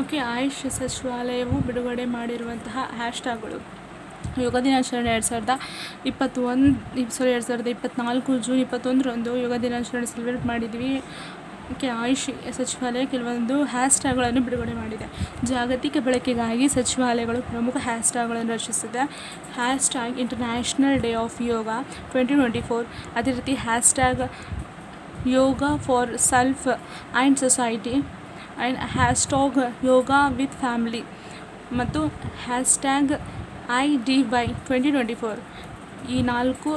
Okay, AYUSH ಸಚಿವಾಲಯವು ಬಿಡುಗಡೆ ಮಾಡಿರುವಂತಹ ಹ್ಯಾಶ್ಟ್ಯಾಗ್ಗಳು. ಯೋಗ ದಿನಾಚರಣೆ ಎರಡು ಸಾವಿರದ ಇಪ್ಪತ್ತೊಂದು ಸಾರಿ ಎರಡು ಸಾವಿರದ ಇಪ್ಪತ್ತ್ನಾಲ್ಕು ಜೂನ್ ಇಪ್ಪತ್ತೊಂದರಂದು ಯೋಗ ದಿನಾಚರಣೆ ಸೆಲೆಬ್ರೇಟ್ ಮಾಡಿದ್ವಿ. ಓಕೆ, ಆಯುಷ್ ಸಚಿವಾಲಯ ಕೆಲವೊಂದು ಹ್ಯಾಶ್ಟ್ಯಾಗ್ಗಳನ್ನು ಬಿಡುಗಡೆ ಮಾಡಿದೆ. ಜಾಗತಿಕ ಬಳಕೆಗಾಗಿ ಸಚಿವಾಲಯಗಳು ಪ್ರಮುಖ ಹ್ಯಾಶ್ಟ್ಯಾಗ್ಗಳನ್ನು ರಚಿಸಿದೆ. Hashtag international day of yoga twenty twenty four ಅದೇ ರೀತಿ hashtag yoga for self and society and hashtag yoga with family ಮತ್ತು hashtag I D Y twenty twenty four ಈ ನಾಲ್ಕು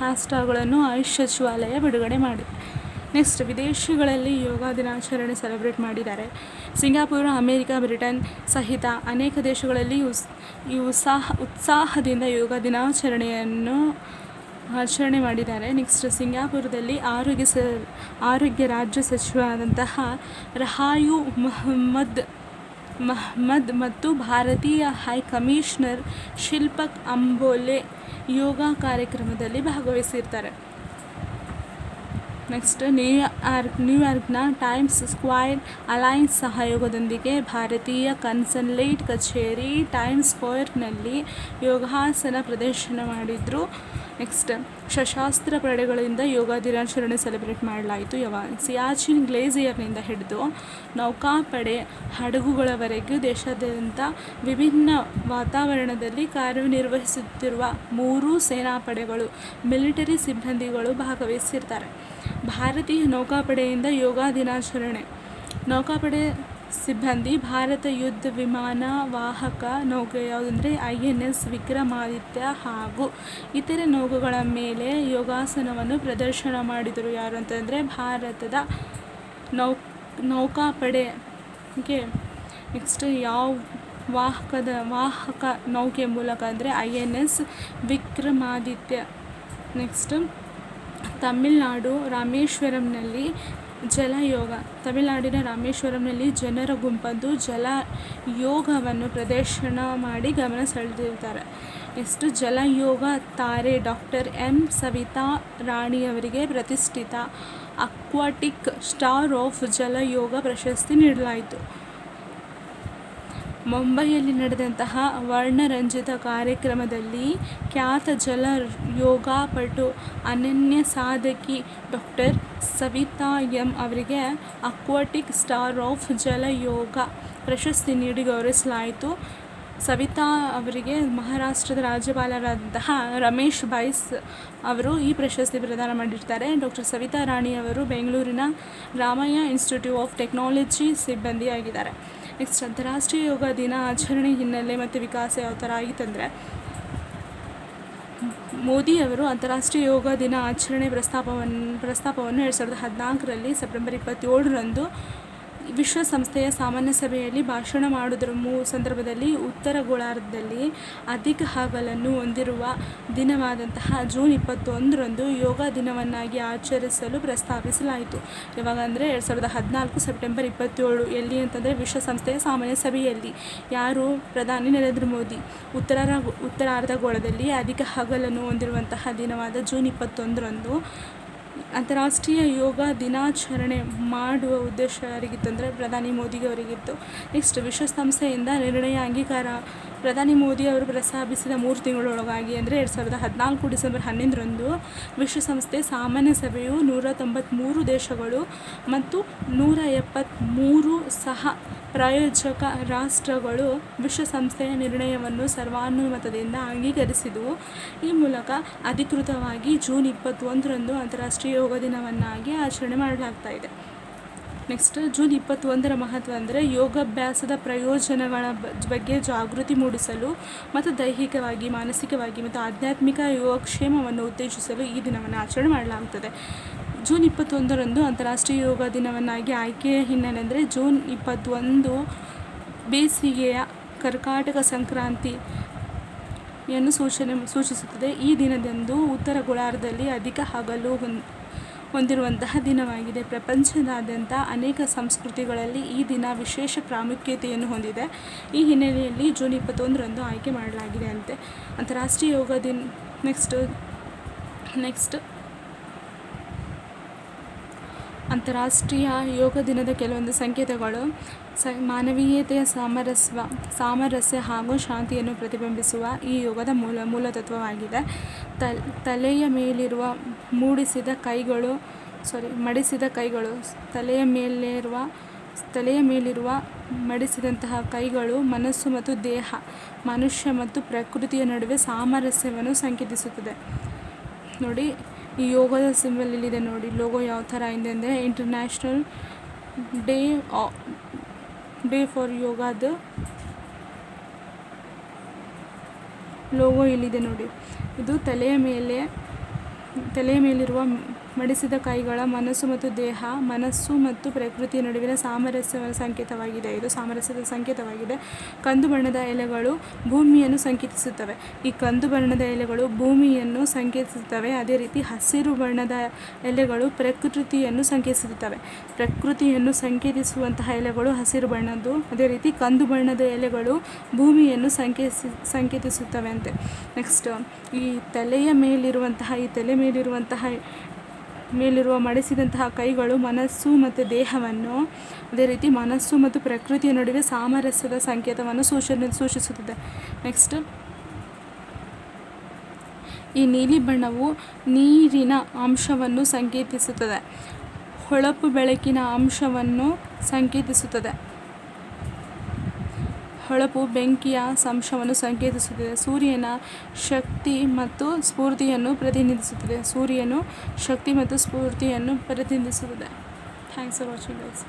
ಹ್ಯಾಶ್ಟ್ಯಾಗ್ಗಳನ್ನು ಆಯುಷ್ ಸಚಿವಾಲಯ ಬಿಡುಗಡೆ ಮಾಡಿದೆ ನೆಕ್ಸ್ಟ್, ವಿದೇಶಗಳಲ್ಲಿ ಯೋಗ ದಿನಾಚರಣೆ ಸೆಲೆಬ್ರೇಟ್ ಮಾಡಿದ್ದಾರೆ. ಸಿಂಗಾಪುರ, ಅಮೇರಿಕ, ಬ್ರಿಟನ್ ಸಹಿತ ಅನೇಕ ದೇಶಗಳಲ್ಲಿ ಈ ಉತ್ಸಾಹ ಉತ್ಸಾಹದಿಂದ ಯೋಗ ದಿನಾಚರಣೆಯನ್ನು ಆಚರಣೆ ಮಾಡಿದ್ದಾರೆ. ನೆಕ್ಸ್ಟ್ ಸಿಂಗಾಪುರದಲ್ಲಿ ಆರೋಗ್ಯ ಸ, ಆರೋಗ್ಯ ರಾಜ್ಯ ಸಚಿವರಾದಂತಹ ರಹಾಯು ಮೊಹಮ್ಮದ್, ಮಹಮ್ಮದ್ ಮತ್ತು ಭಾರತೀಯ ಹೈ ಕಮಿಷನರ್ ಶಿಲ್ಪಕ್ ಅಂಬೋಲೆ ಯೋಗ ಕಾರ್ಯಕ್ರಮದಲ್ಲಿ ಭಾಗವಹಿಸಿರ್ತಾರೆ. ನೆಕ್ಸ್ಟ್ ನ್ಯೂಯಾರ್ಕ್ ನ್ಯೂಯಾರ್ಕ್ನ ಟೈಮ್ಸ್ ಸ್ಕ್ವೈರ್ ಅಲೈನ್ಸ್ ಸಹಯೋಗದೊಂದಿಗೆ ಭಾರತೀಯ ಕನ್ಸನ್ಲೇಟ್ ಕಚೇರಿ ಟೈಮ್ಸ್ ಸ್ಕ್ವೈರ್ನಲ್ಲಿ ಯೋಗಾಸನ ಪ್ರದರ್ಶನ ಮಾಡಿದರು. ನೆಕ್ಸ್ಟ್ ಸಶಾಸ್ತ್ರ ಪಡೆಗಳಿಂದ ಯೋಗ ದಿನಾಚರಣೆ ಸೆಲೆಬ್ರೇಟ್ ಮಾಡಲಾಯಿತು. ಯಾವಾಗ ಸಿಯಾಚಿನ್ ಗ್ಲೇಸಿಯರ್ನಿಂದ ಹಿಡಿದು ನೌಕಾಪಡೆ ಹಡಗುಗಳವರೆಗೂ ದೇಶಾದ್ಯಂತ ವಿಭಿನ್ನ ವಾತಾವರಣದಲ್ಲಿ ಕಾರ್ಯನಿರ್ವಹಿಸುತ್ತಿರುವ ಮೂರೂ ಸೇನಾಪಡೆಗಳು, ಮಿಲಿಟರಿ ಸಿಬ್ಬಂದಿಗಳು ಭಾಗವಹಿಸಿರ್ತಾರೆ. ಭಾರತೀಯ ನೌಕಾಪಡೆಯಿಂದ ಯೋಗ ದಿನಾಚರಣೆ ನೌಕಾಪಡೆ ಸಿಬ್ಬಂದಿ ಭಾರತ ಯುದ್ಧ ವಿಮಾನ ವಾಹಕ ನೌಕೆ ಯಾವುದಂದರೆ ಐ ಎನ್ ಎಸ್ ವಿಕ್ರಮಾದಿತ್ಯ ಹಾಗೂ ಇತರೆ ನೌಕೆಗಳ ಮೇಲೆ ಯೋಗಾಸನವನ್ನು ಪ್ರದರ್ಶನ ಮಾಡಿದರು. ಯಾರು ಅಂತಂದರೆ ಭಾರತದ ನೌ, ನೌಕಾಪಡೆ ಓಕೆ ನೆಕ್ಸ್ಟ್ ಯಾವ ವಾಹಕದ, ವಾಹಕ ನೌಕೆ ಮೂಲಕ ಅಂದರೆ I N S Vikramaditya. Next Tamil Nadu ರಾಮೇಶ್ವರಂನಲ್ಲಿ ಜಲಯೋಗ. ತಮಿಳುನಾಡಿನ ರಾಮೇಶ್ವರಂನಲ್ಲಿ ಜನರ ಗುಂಪೊಂದು ಜಲ ಯೋಗವನ್ನು ಪ್ರದರ್ಶನ ಮಾಡಿ ಗಮನ ಸೆಳೆದಿರ್ತಾರೆ ನೆಕ್ಸ್ಟ್ ಜಲಯೋಗ ತಾರೆ ಡಾಕ್ಟರ್ ಎಂ. ಸವಿತಾ ರಾಣಿಯವರಿಗೆ ಪ್ರತಿಷ್ಠಿತ ಅಕ್ವಾಟಿಕ್ ಸ್ಟಾರ್ ಆಫ್ ಜಲಯೋಗ ಪ್ರಶಸ್ತಿ ನೀಡಲಾಯಿತು. ಮುಂಬೈಯಲ್ಲಿ ನಡೆದಂತಹ ವರ್ಣರಂಜಿತ ಕಾರ್ಯಕ್ರಮದಲ್ಲಿ ಖ್ಯಾತ ಜಲ ಯೋಗಪಟು ಅನನ್ಯ ಸಾಧಕಿ ಡಾಕ್ಟರ್ ಸವಿತಾ ಎಂ ಅವರಿಗೆ ಅಕ್ವಾಟಿಕ್ ಸ್ಟಾರ್ ಆಫ್ ಜಲಯೋಗ ಪ್ರಶಸ್ತಿ ನೀಡಿ ಗೌರವಿಸಲಾಯಿತು. ಸವಿತಾ ಅವರಿಗೆ ಮಹಾರಾಷ್ಟ್ರದ ರಾಜ್ಯಪಾಲರಾದಂತಹ ರಮೇಶ್ ಬೈಸ್ ಅವರು ಈ ಪ್ರಶಸ್ತಿ ಪ್ರದಾನ ಮಾಡಿರ್ತಾರೆ ಡಾಕ್ಟರ್ ಸವಿತಾ ರಾಣಿ ಅವರು ಬೆಂಗಳೂರಿನ ರಾಮಯ್ಯ ಇನ್ಸ್ಟಿಟ್ಯೂಟ್ ಆಫ್ ಟೆಕ್ನಾಲಜಿ ಸಿಬ್ಬಂದಿಯಾಗಿದ್ದಾರೆ. ನೆಕ್ಸ್ಟ್, ಅಂತಾರಾಷ್ಟ್ರೀಯ ಯೋಗ ದಿನ ಆಚರಣೆ ಹಿನ್ನೆಲೆ ಮತ್ತು ವಿಕಾಸ ಯಾವ ಥರ ಆಗಿತ್ತಂದರೆ ಮೋದಿಯವರು ಅಂತಾರಾಷ್ಟ್ರೀಯ ಯೋಗ ದಿನ ಆಚರಣೆ ಪ್ರಸ್ತಾಪವನ್ನು ಪ್ರಸ್ತಾಪವನ್ನು ಎರಡು ಸಾವಿರದ ಹದಿನಾಲ್ಕರಲ್ಲಿ ಸೆಪ್ಟೆಂಬರ್ ಇಪ್ಪತ್ತೇಳರಂದು ವಿಶ್ವಸಂಸ್ಥೆಯ ಸಾಮಾನ್ಯ ಸಭೆಯಲ್ಲಿ ಭಾಷಣ ಮಾಡುವುದರ ಮೂ, ಸಂದರ್ಭದಲ್ಲಿ ಉತ್ತರ ಗೋಳಾರ್ಧದಲ್ಲಿ ಅಧಿಕ ಹಗಲನ್ನು ಹೊಂದಿರುವ ದಿನವಾದಂತಹ ಜೂನ್ ಇಪ್ಪತ್ತೊಂದರಂದು ಯೋಗ ದಿನವನ್ನಾಗಿ ಆಚರಿಸಲು ಪ್ರಸ್ತಾಪಿಸಲಾಯಿತು. ಯಾವಾಗ ಅಂದರೆ ಎರಡು ಸಾವಿರದ ಹದಿನಾಲ್ಕು ಸೆಪ್ಟೆಂಬರ್ ಇಪ್ಪತ್ತೇಳು, ಎಲ್ಲಿ ಅಂತಂದರೆ ವಿಶ್ವಸಂಸ್ಥೆಯ ಸಾಮಾನ್ಯ ಸಭೆಯಲ್ಲಿ. ಯಾರು? ಪ್ರಧಾನಿ ನರೇಂದ್ರ ಮೋದಿ. ಉತ್ತರ ಉತ್ತರಾರ್ಧಗೋಳದಲ್ಲಿ ಅಧಿಕ ಹಗಲನ್ನು ಹೊಂದಿರುವಂತಹ ದಿನವಾದ ಜೂನ್ ಇಪ್ಪತ್ತೊಂದರಂದು ಅಂತಾರಾಷ್ಟ್ರೀಯ ಯೋಗ ದಿನಾಚರಣೆ ಮಾಡುವ ಉದ್ದೇಶ ಯಾರಿಗಿತ್ತಂದರೆ ಪ್ರಧಾನಿ ಮೋದಿಯವರಿಗಿತ್ತು ನೆಕ್ಸ್ಟ್ ವಿಶ್ವಸಂಸ್ಥೆಯಿಂದ ನಿರ್ಣಯ ಅಂಗೀಕಾರ. ಪ್ರಧಾನಿ ಮೋದಿ ಅವರು ಪ್ರಸ್ತಾಪಿಸಿದ ಮೂರು ತಿಂಗಳೊಳಗಾಗಿ ಅಂದರೆ ಎರಡು ಸಾವಿರದ ಹದಿನಾಲ್ಕು ಡಿಸೆಂಬರ್ ಹನ್ನೊಂದರಂದು ವಿಶ್ವಸಂಸ್ಥೆ ಸಾಮಾನ್ಯ ಸಭೆಯು ನೂರ ತೊಂಬತ್ತ್ಮೂರು ದೇಶಗಳು ಮತ್ತು ನೂರ ಎಪ್ಪತ್ತ್ಮೂರು ಸಹ ಪ್ರಾಯೋಜಕ ರಾಷ್ಟ್ರಗಳು ವಿಶ್ವಸಂಸ್ಥೆಯ ನಿರ್ಣಯವನ್ನು ಸರ್ವಾನುಮತದಿಂದ ಅಂಗೀಕರಿಸಿದವು. ಈ ಮೂಲಕ ಅಧಿಕೃತವಾಗಿ ಜೂನ್ ಇಪ್ಪತ್ತೊಂದರಂದು ಅಂತಾರಾಷ್ಟ್ರೀಯ ಯೋಗ ದಿನವನ್ನಾಗಿ ಆಚರಣೆ ಮಾಡಲಾಗ್ತಾ ಇದೆ. ನೆಕ್ಸ್ಟ್ ಜೂನ್ ಇಪ್ಪತ್ತೊಂದರ ಮಹತ್ವ ಅಂದರೆ ಯೋಗಾಭ್ಯಾಸದ ಪ್ರಯೋಜನಗಳ ಬಗ್ಗೆ ಜಾಗೃತಿ ಮೂಡಿಸಲು ಮತ್ತು ದೈಹಿಕವಾಗಿ, ಮಾನಸಿಕವಾಗಿ ಮತ್ತು ಆಧ್ಯಾತ್ಮಿಕ ಯೋಗಕ್ಷೇಮವನ್ನು ಉತ್ತೇಜಿಸಲು ಈ ದಿನವನ್ನು ಆಚರಣೆ ಮಾಡಲಾಗುತ್ತದೆ. ಜೂನ್ ಇಪ್ಪತ್ತೊಂದರಂದು ಅಂತಾರಾಷ್ಟ್ರೀಯ ಯೋಗ ದಿನವನ್ನಾಗಿ ಆಯ್ಕೆಯ ಹಿನ್ನೆಲೆ ಅಂದರೆ ಜೂನ್ ಇಪ್ಪತ್ತೊಂದು ಬೇಸಿಗೆಯ ಕರ್ಕಾಟಕ ಸಂಕ್ರಾಂತಿಯನ್ನು ಸೂಚನೆ ಸೂಚಿಸುತ್ತದೆ. ಈ ದಿನದಂದು ಉತ್ತರ ಗೋಳಾರ್ಧದಲ್ಲಿ ಅಧಿಕ ಹಗಲು ಹೊಂದಿರುವಂತಹ ದಿನವಾಗಿದೆ. ಪ್ರಪಂಚದಾದ್ಯಂತ ಅನೇಕ ಸಂಸ್ಕೃತಿಗಳಲ್ಲಿ ಈ ದಿನ ವಿಶೇಷ ಪ್ರಾಮುಖ್ಯತೆಯನ್ನು ಹೊಂದಿದೆ. ಈ ಹಿನ್ನೆಲೆಯಲ್ಲಿ ಜೂನ್ ಇಪ್ಪತ್ತೊಂದರಂದು ಆಯ್ಕೆ ಮಾಡಲಾಗಿದೆ ಅಂತೆ. ಅಂತಾರಾಷ್ಟ್ರೀಯ ಯೋಗ ದಿನ ನೆಕ್ಸ್ಟ್ ನೆಕ್ಸ್ಟ್ ಅಂತಾರಾಷ್ಟ್ರೀಯ ಯೋಗ ದಿನದ ಕೆಲವೊಂದು ಸಂಕೇತಗಳು. ಸ, ಮಾನವೀಯತೆಯ ಸಾಮರಸ್ಯ ಸಾಮರಸ್ಯ ಹಾಗೂ ಶಾಂತಿಯನ್ನು ಪ್ರತಿಬಿಂಬಿಸುವ ಈ ಯೋಗದ ಮೂಲ, ಮೂಲತತ್ವವಾಗಿದೆ. ತಲ್, ತಲೆಯ ಮೇಲಿರುವ ಮೂಡಿಸಿದ ಕೈಗಳು ಸಾರಿ ಮಡಿಸಿದ ಕೈಗಳು, ತಲೆಯ ಮೇಲಿರುವ ತಲೆಯ ಮೇಲಿರುವ ಮಡಿಸಿದಂತಹ ಕೈಗಳು, ಮನಸ್ಸು ಮತ್ತು ದೇಹ, ಮನುಷ್ಯ ಮತ್ತು ಪ್ರಕೃತಿಯ ನಡುವೆ ಸಾಮರಸ್ಯವನ್ನು ಸಂಕೇತಿಸುತ್ತದೆ. ನೋಡಿ ಈ ಯೋಗದ ಸಿಂಬಲ್ ಇಲ್ಲಿದೆ ನೋಡಿ. ಲೋಗೋ ಯಾವ ಥರ ಇದೆ ಅಂದರೆ ಇಂಟರ್ನ್ಯಾಷನಲ್ ಡೇ ಡೇ ಫಾರ್ ಯೋಗಾದ ಲೋಗೋ ಇಲ್ಲಿದೆ ನೋಡಿ. ಇದು ತಲೆಯ ಮೇಲೆ, ತಲೆಯ ಮೇಲಿರುವ ಮಡಿಸಿದ ಕೈಗಳ ಮನಸ್ಸು ಮತ್ತು ದೇಹ, ಮನಸ್ಸು ಮತ್ತು ಪ್ರಕೃತಿಯ ನಡುವಿನ ಸಾಮರಸ್ಯದ ಸಂಕೇತವಾಗಿದೆ. ಇದು ಸಾಮರಸ್ಯದ ಸಂಕೇತವಾಗಿದೆ. ಕಂದು ಬಣ್ಣದ ಎಲೆಗಳು ಭೂಮಿಯನ್ನು ಸಂಕೇತಿಸುತ್ತವೆ. ಈ ಕಂದು ಬಣ್ಣದ ಎಲೆಗಳು ಭೂಮಿಯನ್ನು ಸಂಕೇತಿಸುತ್ತವೆ. ಅದೇ ರೀತಿ ಹಸಿರು ಬಣ್ಣದ ಎಲೆಗಳು ಪ್ರಕೃತಿಯನ್ನು ಸಂಕೇತಿಸುತ್ತವೆ. ಪ್ರಕೃತಿಯನ್ನು ಸಂಕೇತಿಸುವಂತಹ ಎಲೆಗಳು ಹಸಿರು ಬಣ್ಣದ್ದು. ಅದೇ ರೀತಿ ಕಂದು ಬಣ್ಣದ ಎಲೆಗಳು ಭೂಮಿಯನ್ನು ಸಂಕೇತಿಸಿ ಸಂಕೇತಿಸುತ್ತವೆ ಅಂತೆ. ನೆಕ್ಸ್ಟ್ ಈ ತಲೆಯ ಮೇಲಿರುವಂತಹ, ಈ ತಲೆ ಮೇಲಿರುವಂತಹ ಮೇಲಿರುವ ಮಡಿಸಿದಂತಹ ಕೈಗಳು, ಮನಸ್ಸು ಮತ್ತು ದೇಹವನ್ನು ಅದೇ ರೀತಿ ಮನಸ್ಸು ಮತ್ತು ಪ್ರಕೃತಿಯ ನಡುವೆ ಸಾಮರಸ್ಯದ ಸಂಕೇತವನ್ನು ಸೂಚ ಸೂಚಿಸುತ್ತದೆ. ನೆಕ್ಸ್ಟ್ ಈ ನೀಲಿ ಬಣ್ಣವು ನೀರಿನ ಅಂಶವನ್ನು ಸಂಕೇತಿಸುತ್ತದೆ. ಹೊಳಪು ಬೆಳಕಿನ ಅಂಶವನ್ನು ಸಂಕೇತಿಸುತ್ತದೆ. ಹೊಳಪು, ಬೆಂಕಿಯ ಸಂಶವನ್ನು ಸಂಕೇತಿಸುತ್ತದೆ. ಸೂರ್ಯನ ಶಕ್ತಿ ಮತ್ತು ಸ್ಫೂರ್ತಿಯನ್ನು ಪ್ರತಿನಿಧಿಸುತ್ತದೆ. ಸೂರ್ಯನು ಶಕ್ತಿ ಮತ್ತು ಸ್ಫೂರ್ತಿಯನ್ನು ಪ್ರತಿನಿಧಿಸುತ್ತದೆ. Thanks for watching guys